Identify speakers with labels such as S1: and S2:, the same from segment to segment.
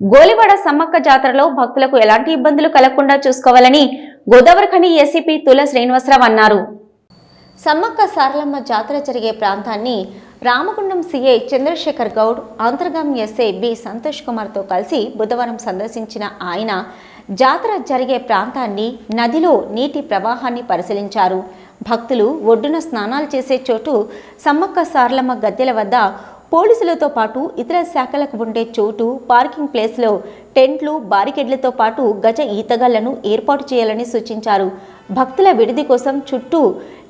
S1: గోలివాడ సమ్మక్క జాతరలో భక్తులకు ఎలాంటి ఇబ్బందులు కలగకుండా చూసుకోవాలని గోదావరిఖని ఎస్సీపీ తుల శ్రీనివాసరావు అన్నారు. సమ్మక్క సారలమ్మ జాతర జరిగే ప్రాంతాన్ని Ramagundam CI Chandrasekhar Goud Antargam SI B Santosh కుమార్తో కలిసి బుధవారం సందర్శించిన ఆయన జాతర జరిగే ప్రాంతాన్ని నదిలో నీటి ప్రవాహాన్ని పరిశీలించారు. భక్తులు ఒడ్డున స్నానాలు చేసే చోటు సమ్మక్క సారలమ్మ గద్దెల వద్ద పోలీసులతో పాటు ఇతర శాఖలకు ఉండే చోటు పార్కింగ్ ప్లేస్లో టెంట్లు బారికెడ్లతో పాటు గజ ఈతగాళ్ళను ఏర్పాటు చేయాలని సూచించారు. భక్తుల విడిది కోసం చుట్టూ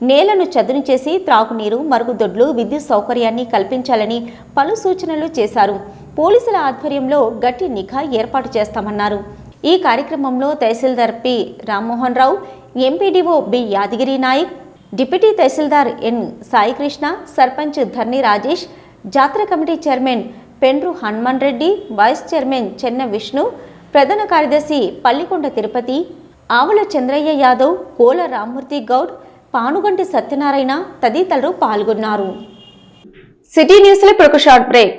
S1: నేలను చదును చేసి త్రాగునీరు మరుగుదొడ్లు విద్యుత్ సౌకర్యాన్ని కల్పించాలని పలు సూచనలు చేశారు. పోలీసుల ఆధ్వర్యంలో గట్టి నిఘా ఏర్పాటు చేస్తామన్నారు. ఈ కార్యక్రమంలో tahsildar P. Rammohan Rao MPDO B. Yadagiri Naik deputy tahsildar N. Saikrishna sarpanch Dharni Rajesh జాతర committee chairman Pendru Hanuman Reddy vice chairman Chenna Vishnu ప్రధాన కార్యదర్శి పల్లికొండ తిరుపతి ఆవుల చంద్రయ్య యాదవ్ కోల రామ్మూర్తి గౌడ్ పానుగంటి సత్యనారాయణ తదితరులు పాల్గొన్నారు. సిటీ న్యూస్లో ఇప్పుడు ఒక షార్ట్ బ్రేక్.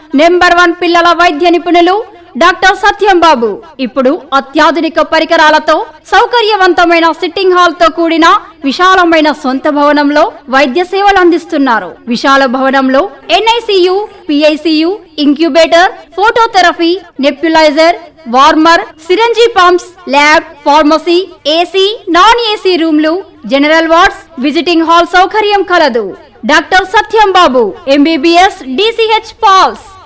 S2: నెంబర్ వన్ పిల్లల వైద్య నిపుణులు డాక్టర్ సత్యం బాబు. ఇప్పుడు అత్యాధునిక పరికరాలతో సౌకర్యవంతమైన సిట్టింగ్ హాల్తో కూడిన విశాలమైన సొంత భవనంలో వైద్య సేవలు అందిస్తున్నారు. విశాల భవనంలో NICU PICU incubator phototherapy nebuliser warmer syringe pumps lab pharmacy AC non AC రూమ్లు జనరల్ వార్డ్స్ విజిటింగ్ హాల్ సౌకర్యం కలదు. Doctor Satyam Babu MBBS DCH PALS.